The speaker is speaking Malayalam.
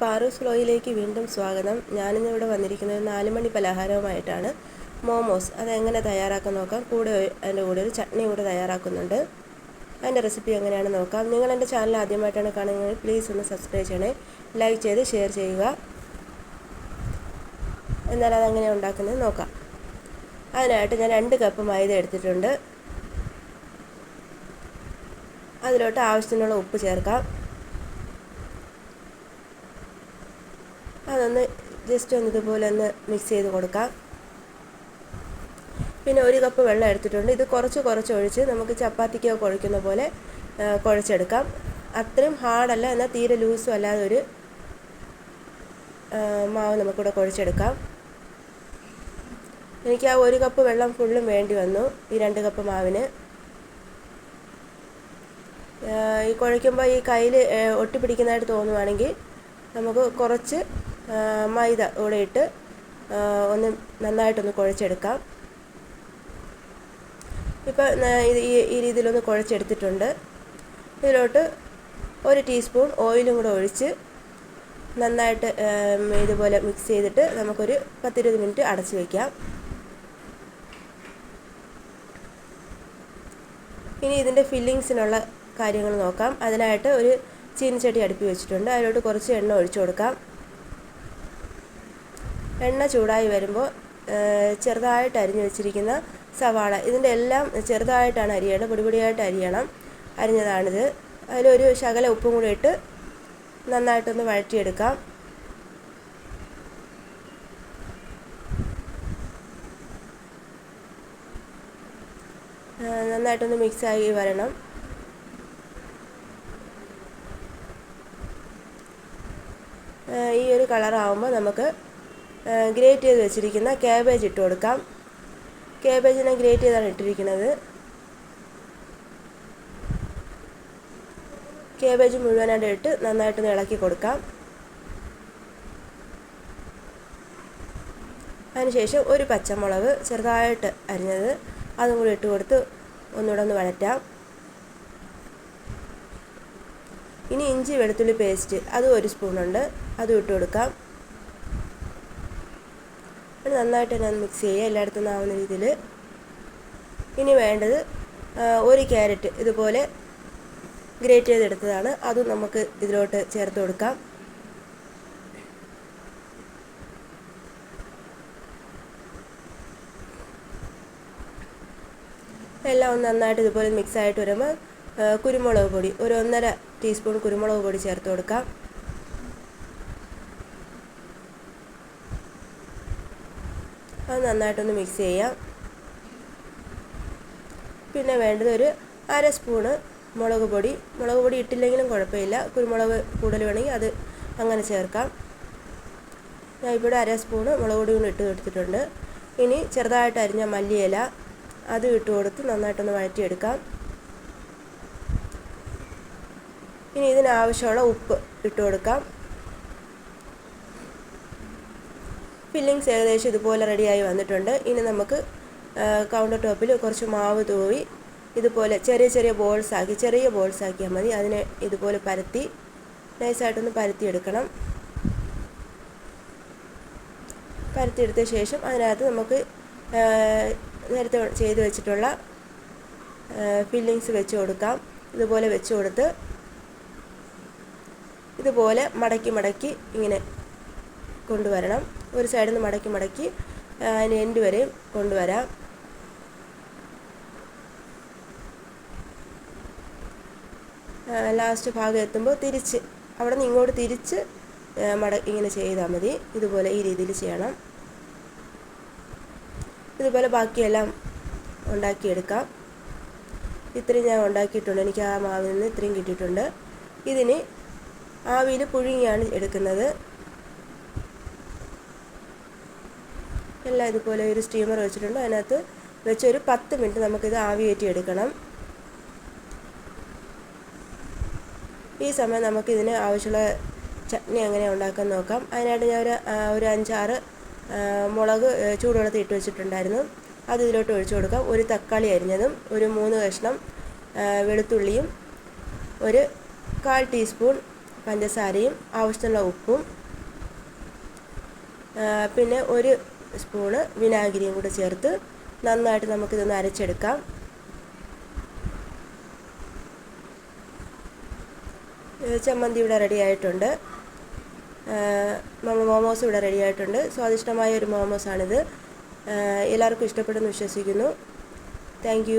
പാറൂസ് ഫ്ലോയിലേക്ക് വീണ്ടും സ്വാഗതം. ഞാനിന്ന് ഇവിടെ വന്നിരിക്കുന്നത് നാലുമണി പലഹാരവുമായിട്ടാണ്. മോമോസ് അതെങ്ങനെ തയ്യാറാക്കാൻ നോക്കാം? കൂടെ അതിന്റെ കൂടെ ഒരു ചട്നി കൂടെ തയ്യാറാക്കുന്നുണ്ട്. അതിന്റെ റെസിപ്പി എങ്ങനെയാണെന്ന് നോക്കാം. നിങ്ങൾ എന്റെ ചാനൽ ആദ്യമായിട്ടാണ് കാണുന്നത് പ്ലീസ് ഒന്ന് സബ്സ്ക്രൈബ് ചെയ്യണേ. ലൈക്ക് ചെയ്ത് ഷെയർ ചെയ്യുക. എന്നാൽ അതെങ്ങനെ ഉണ്ടാക്കുന്നത് നോക്കാം. അതിനായിട്ട് ഞാൻ രണ്ട് കപ്പ് മൈദ എടുത്തിട്ടുണ്ട്. അതിലോട്ട് ആവശ്യത്തിനുള്ള ഉപ്പ് ചേർക്കാം. അതൊന്ന് ജസ്റ്റ് ഒന്ന് ഇതുപോലെ ഒന്ന് മിക്സ് ചെയ്ത് കൊടുക്കാം. പിന്നെ ഒരു കപ്പ് വെള്ളം എടുത്തിട്ടുണ്ട്. ഇത് കുറച്ച് കുറച്ച് ഒഴിച്ച് നമുക്ക് ചപ്പാത്തിക്കോ കുഴക്കുന്ന പോലെ കുഴച്ചെടുക്കാം. അത്രയും ഹാർഡല്ല എന്നാൽ തീരെ ലൂസും അല്ലാതെ ഒരു മാവ് നമുക്കിവിടെ കുഴച്ചെടുക്കാം. എനിക്ക് ആ ഒരു കപ്പ് വെള്ളം ഫുള്ളും വേണ്ടി വന്നു ഈ രണ്ട് കപ്പ് മാവിന്. ഈ കുഴയ്ക്കുമ്പോൾ ഈ കയ്യിൽ ഒട്ടിപ്പിടിക്കുന്നതായിട്ട് തോന്നുവാണെങ്കിൽ നമുക്ക് കുറച്ച് മൈദ കൂടെ ഇട്ട് ഒന്ന് നന്നായിട്ടൊന്ന് കുഴച്ചെടുക്കാം. ഇപ്പോൾ ഇത് ഈ രീതിയിലൊന്ന് കുഴച്ചെടുത്തിട്ടുണ്ട്. ഇതിലോട്ട് ഒരു ടീസ്പൂൺ ഓയിലും കൂടെ ഒഴിച്ച് നന്നായിട്ട് ഇതുപോലെ മിക്സ് ചെയ്തിട്ട് നമുക്കൊരു പത്തിരുപത് മിനിറ്റ് അടച്ചു വയ്ക്കാം ഇനി ഇതിന്റെ ഫില്ലിങ്സിനുള്ള കാര്യങ്ങൾ നോക്കാം. അതിനായിട്ട് ഒരു ചീനിച്ചട്ടി അടുപ്പി വെച്ചിട്ടുണ്ട്. അതിലോട്ട് കുറച്ച് എണ്ണ ഒഴിച്ചു കൊടുക്കാം. എണ്ണ ചൂടായി വരുമ്പോൾ ചെറുതായിട്ട് അരിഞ്ഞു വെച്ചിരിക്കുന്ന സവാള. ഇതിന്റെ എല്ലാം ചെറുതായിട്ടാണ് അരിയേണ്ടത്. പൊടിപൊടിയായിട്ട് അരിയണം. അരിഞ്ഞതാണിത്. അതിലൊരു ശകല ഉപ്പും കൂടി ഇട്ട് നന്നായിട്ടൊന്ന് വഴറ്റിയെടുക്കാം. നന്നായിട്ടൊന്ന് മിക്സായി വരണം. ഈ ഒരു കളറാവുമ്പോൾ നമുക്ക് ഗ്രേറ്റ് ചെയ്ത് വെച്ചിരിക്കുന്ന കാബേജ് ഇട്ട് കൊടുക്കാം. കാബേജിനെ ഗ്രേറ്റ് ചെയ്താണ് ഇട്ടിരിക്കുന്നത്. കാബേജ് മുഴുവനായിട്ട് ഇട്ട് നന്നായിട്ടൊന്ന് ഇളക്കി കൊടുക്കാം. അതിനുശേഷം ഒരു പച്ചമുളക് ചെറുതായിട്ട് അരിഞ്ഞത് അതും കൂടി ഇട്ട് കൊടുത്ത് ഒന്നുകൂടെ ഒന്ന് വഴറ്റാം. ഇനി ഇഞ്ചി വെളുത്തുള്ളി പേസ്റ്റ് അതും ഒരു സ്പൂണുണ്ട് അതും ഇട്ട് കൊടുക്കാം. അത് നന്നായിട്ട് തന്നെ മിക്സ് ചെയ്യുക എല്ലായിടത്തും ആവുന്ന രീതിയിൽ. ഇനി വേണ്ടത് ഒരു ക്യാരറ്റ് ഇതുപോലെ ഗ്രേറ്റ് ചെയ്തെടുത്തതാണ്. അതും നമുക്ക് ഇതിലോട്ട് ചേർത്ത് കൊടുക്കാം. എല്ലാം ഒന്ന് നന്നായിട്ട് ഇതുപോലെ മിക്സ് ആയിട്ട് വരുമ്പോൾ കുരുമുളക് പൊടി ഒരു ഒന്നര ടീസ്പൂൺ കുരുമുളക് പൊടി ചേർത്ത് കൊടുക്കാം. അത് നന്നായിട്ടൊന്ന് മിക്സ് ചെയ്യാം. പിന്നെ വേണ്ടത് ഒരു അര സ്പൂണ് മുളക് പൊടി. മുളക് പൊടി ഇട്ടില്ലെങ്കിലും കുഴപ്പമില്ല. കുരുമുളക് കൂടുതൽ വേണമെങ്കിൽ അത് അങ്ങനെ ചേർക്കാം. ഞാൻ ഇവിടെ അര സ്പൂണ് മുളക് പൊടി കൊണ്ട് ഇട്ട് കൊടുത്തിട്ടുണ്ട്. ഇനി ചെറുതായിട്ട് അരിഞ്ഞ മല്ലിയില അത് ഇട്ട് കൊടുത്ത് നന്നായിട്ടൊന്ന് വഴറ്റിയെടുക്കാം. ഇനി ഇതിനാവശ്യമുള്ള ഉപ്പ് ഇട്ട് കൊടുക്കാം. ഫില്ലിങ്സ് ഏകദേശം ഇതുപോലെ റെഡിയായി വന്നിട്ടുണ്ട്. ഇനി നമുക്ക് കൗണ്ടർ ടോപ്പിൽ കുറച്ച് മാവ് തൂവി ഇതുപോലെ ചെറിയ ചെറിയ ബോൾസ് ആക്കി ചെറിയ ബോൾസ് ആക്കിയാൽ മതി. അതിനെ ഇതുപോലെ പരത്തി നൈസായിട്ടൊന്ന് പരത്തിയെടുക്കണം. പരത്തിയെടുത്ത ശേഷം അതിനകത്ത് നമുക്ക് നേരത്തെ ചെയ്ത് വെച്ചിട്ടുള്ള ഫില്ലിങ്സ് വെച്ച് കൊടുക്കാം. ഇതുപോലെ വെച്ച് കൊടുത്ത് ഇതുപോലെ മടക്കി മടക്കി ഇങ്ങനെ കൊണ്ടുവരണം. ഒരു സൈഡിൽ നിന്ന് മടക്കി മടക്കി അതിന് എൻഡ് വരെയും കൊണ്ടുവരാം. ലാസ്റ്റ് ഭാഗം എത്തുമ്പോൾ തിരിച്ച് അവിടെ നിന്ന് ഇങ്ങോട്ട് തിരിച്ച് മട ഇങ്ങനെ ചെയ്താൽ മതി. ഇതുപോലെ ഈ രീതിയിൽ ചെയ്യണം. ഇതുപോലെ ബാക്കിയെല്ലാം ഉണ്ടാക്കിയെടുക്കാം. ഇത്രയും ഞാൻ ഉണ്ടാക്കിയിട്ടുണ്ട്. എനിക്ക് ആ മാവിൽ നിന്ന് ഇത്രയും കിട്ടിയിട്ടുണ്ട്. ഇതിന് ആവിയിൽ പുഴുങ്ങിയാണ് എടുക്കുന്നത്. എല്ലാം ഇതുപോലെ ഒരു സ്റ്റീമർ വെച്ചിട്ടുണ്ട്. അതിനകത്ത് വെച്ച് ഒരു പത്ത് മിനിറ്റ് നമുക്കിത് ആവിയേറ്റി എടുക്കണം. ഈ സമയം നമുക്കിതിന് ആവശ്യമുള്ള ചട്നി എങ്ങനെ ഉണ്ടാക്കാൻ നോക്കാം. അതിനായിട്ട് ഞാൻ ഒരു ഒരു അഞ്ചാറ് മുളക് ചൂടുവെള്ളത്തിൽ ഇട്ട് വെച്ചിട്ടുണ്ടായിരുന്നു. അത് ഇതിലോട്ട് ഒഴിച്ചു കൊടുക്കാം. ഒരു തക്കാളി അരിഞ്ഞതും ഒരു മൂന്ന് കഷ്ണം വെളുത്തുള്ളിയും ഒരു കാൽ ടീസ്പൂൺ പഞ്ചസാരയും ആവശ്യത്തിനുള്ള ഉപ്പും പിന്നെ ഒരു സ്പൂണ് വിനാഗിരിയും കൂടെ ചേർത്ത് നന്നായിട്ട് നമുക്കിതൊന്ന് അരച്ചെടുക്കാം. ചമ്മന്തി ഇവിടെ റെഡി ആയിട്ടുണ്ട്. മോമോസ് ഇവിടെ റെഡി ആയിട്ടുണ്ട്. സ്വാദിഷ്ടമായ ഒരു മോമോസാണിത്. എല്ലാവർക്കും ഇഷ്ടപ്പെടുമെന്ന് വിശ്വസിക്കുന്നു. താങ്ക്